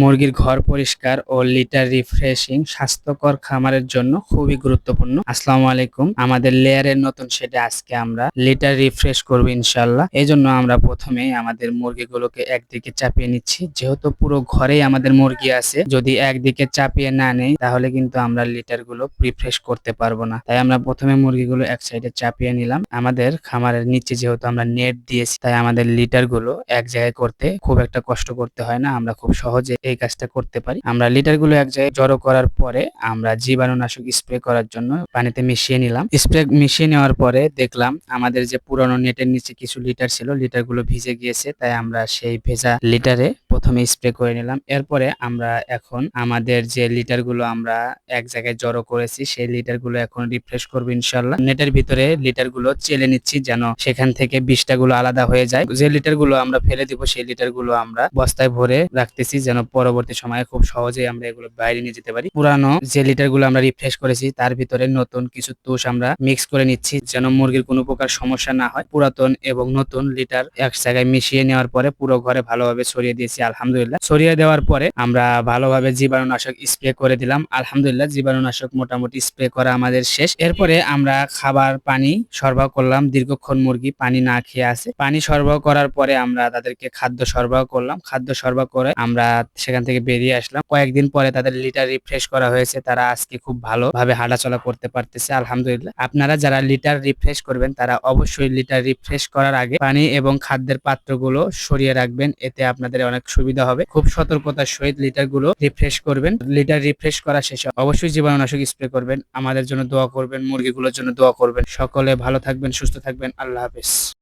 মুরগির ঘর পরিষ্কার ও লিটার রিফ্রেশিং স্বাস্থ্যকর খামারের জন্য খুবই গুরুত্বপূর্ণ। আসসালামু আলাইকুম। আমাদের লেয়ারের নতুন সেটে আজকে আমরা লিটার রিফ্রেশ করব ইনশাল্লাহ এই জন্য আমরা প্রথমে আমাদের মুরগিগুলোকে একদিকে চাপিয়ে নিচ্ছি। যেহেতু পুরো ঘরেই আমাদের মুরগি আছে, যদি একদিকে চাপিয়ে না নেই, তাহলে কিন্তু আমরা লিটারগুলো রিফ্রেশ করতে পারব না। তাই আমরা প্রথমে মুরগিগুলো এক সাইডে চাপিয়ে নিলাম। আমাদের খামারের নিচে যেহেতু আমরা নেট দিয়েছি, তাই আমাদের লিটারগুলো এক জায়গায় করতে খুব একটা কষ্ট করতে হয় না। আমরা খুব সহজে এই কাজটা করতে পারি। আমরা লিটারগুলো এক জায়গায় জড়ো করার পরে আমরা জীবাণুনাশক স্প্রে করার জন্য পানিতে মিশিয়ে নিলাম। স্প্রে মিশিয়ে নেওয়ার পরে দেখলাম আমাদের যে পুরনো নেটের নিচে কিছু লিটার ছিল লিটারগুলো ভিজে গিয়েছে, তাই আমরা সেই ভেজা লিটারে প্রথমে স্প্রে করে নিলাম। এরপরে আমরা এখন আমাদের যে লিটারগুলো আমরা এক জায়গায় জড়ো করেছি, সেই লিটারগুলো এখন রিফ্রেশ করব ইনশাল্লাহ নেটের ভিতরে লিটারগুলো চেলে নিচ্ছি যেন সেখান থেকে বিষটা গুলো আলাদা হয়ে যায়। যে লিটারগুলো আমরা ফেলে দিব, সেই লিটারগুলো আমরা বস্তায় ভরে রাখতেছি যেন পরবর্তী সময়ে খুব সহজেই আমরা এগুলো বাইরে নিয়ে যেতে পারি। পুরানো যে লিটারগুলো আমরা রিফ্রেশ করেছি, তার ভিতরে নতুন কিছু তুষ আমরা মিক্স করে নিচ্ছি যেন মুরগির কোনো প্রকার সমস্যা না হয়। পুরাতন এবং নতুন লিটার এক জায়গায় মিশিয়ে নেওয়ার পরে পুরো ঘরে ভালোভাবে ছড়িয়ে দিয়েছি আলহামদুলিল্লাহ। ছড়িয়ে দেওয়ার পরে আমরা ভালোভাবে জীবাণুনাশক স্প্রে করে দিলাম। আলহামদুলিল্লাহ, জীবাণুনাশক মোটামুটি স্প্রে করা আমাদের শেষ। এরপরে আমরা খাবার, পানি সরবরাহ করলাম। দীর্ঘক্ষণ মুরগি পানি না খেয়ে আছে। পানি সরবরাহ করার পরে আমরা তাদেরকে খাদ্য সরবরাহ করলাম। খাদ্য সরবরাহ করে আমরা সেখান থেকে বেরিয়ে আসলাম। কয়েকদিন পরে তাদের লিটার রিফ্রেশ করা হয়েছে। তারা আজকে খুব ভালোভাবে হাঁটাচলা করতে পারতেছে। আলহামদুলিল্লাহ, আপনারা যারা লিটার রিফ্রেশ করবেন, তারা অবশ্যই লিটার রিফ্রেশ করার আগে পানি এবং খাদ্যের পাত্রগুলো সরিয়ে রাখবেন। এতে আপনাদের অনেক সুবিধা হবে। খুব সতর্কতার সহিত লিটারগুলো রিফ্রেশ করবেন। লিটার রিফ্রেশ করা শেষে অবশ্যই জীবাণুনাশক স্প্রে করবেন। আমাদের জন্য দোয়া করবেন, মুরগিগুলোর জন্য দোয়া করবেন। সকলে ভালো থাকবেন, সুস্থ থাকবেন। আল্লাহ হাফেজ।